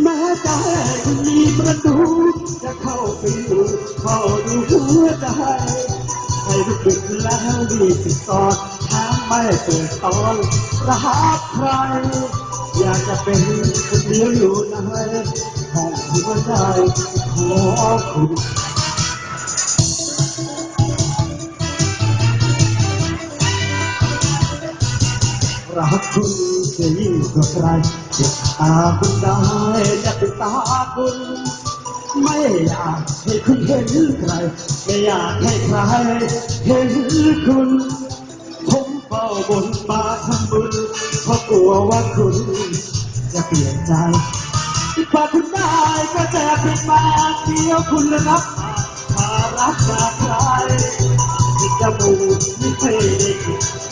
แม้ใจคุณมีประตู จะเข้าไปดูเข้าดูหัวใจให้รู้สึกแล้วรีบติดต่อถามไม่เปิดตอนรักใคร อยากจะเป็นคนเดียวอยู่ในห้องหัวใจของคุณ รักคุณจะยิ่งกว่าใครเจ็บตาคุณได้จะเป็นตาคุณ ไม่อยากให้คุณเห็นใคร ไม่อยากให้ใครเห็นคุณผมเฝ้าบนบาทำบุญเพราะกลัวว่าคุณจะเปลี่ยนใจถ้าคุณได้ก็จะเป็นมาเดียวคุณละรับภารักจากใครที่จมูกไม่เคยได้ยินที่หูไม่ได้ยิน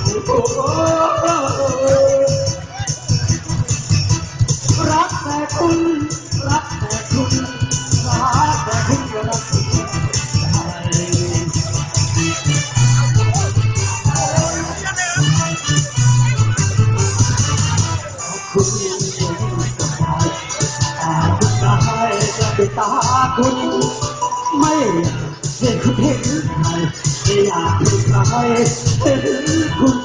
คุณยังยิ่งกว่าใครตาคุณตาจะเป็นตาคุณ ไม่อยากเห็นคุณเห็นใครไม่อยากเห็นใครเห็นคุณ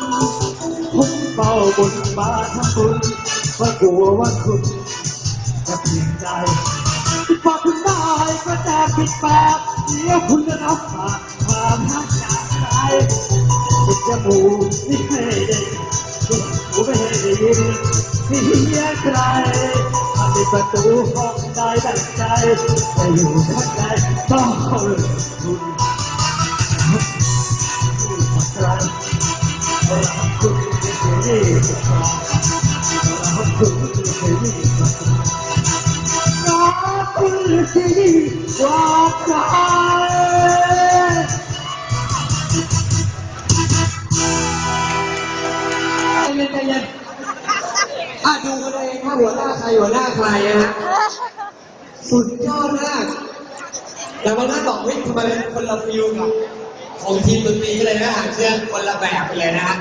ผมเฝ้าบนบาทำบุญเพรากลัวว่าคุณจะเปลี่ยนใจพอคุณได้ก็จะผิดแบบเดี๋ยวคุณจะรับปากความรักจากใจติดจมูกไม่ได้ ยินหูไม่เคยได้ยินเสียงใคร ใจเย็นอะดูกันเองถ้าหัวหน้าใครหัวหน้าใครนะฮะสุดยอดมากแต่บางท่านบอกวิทยทำไมเป็นคนละฟิลกับของทีมดนตรีเลยนะหางเชื่องคนละแบบไปเลยนะฮะ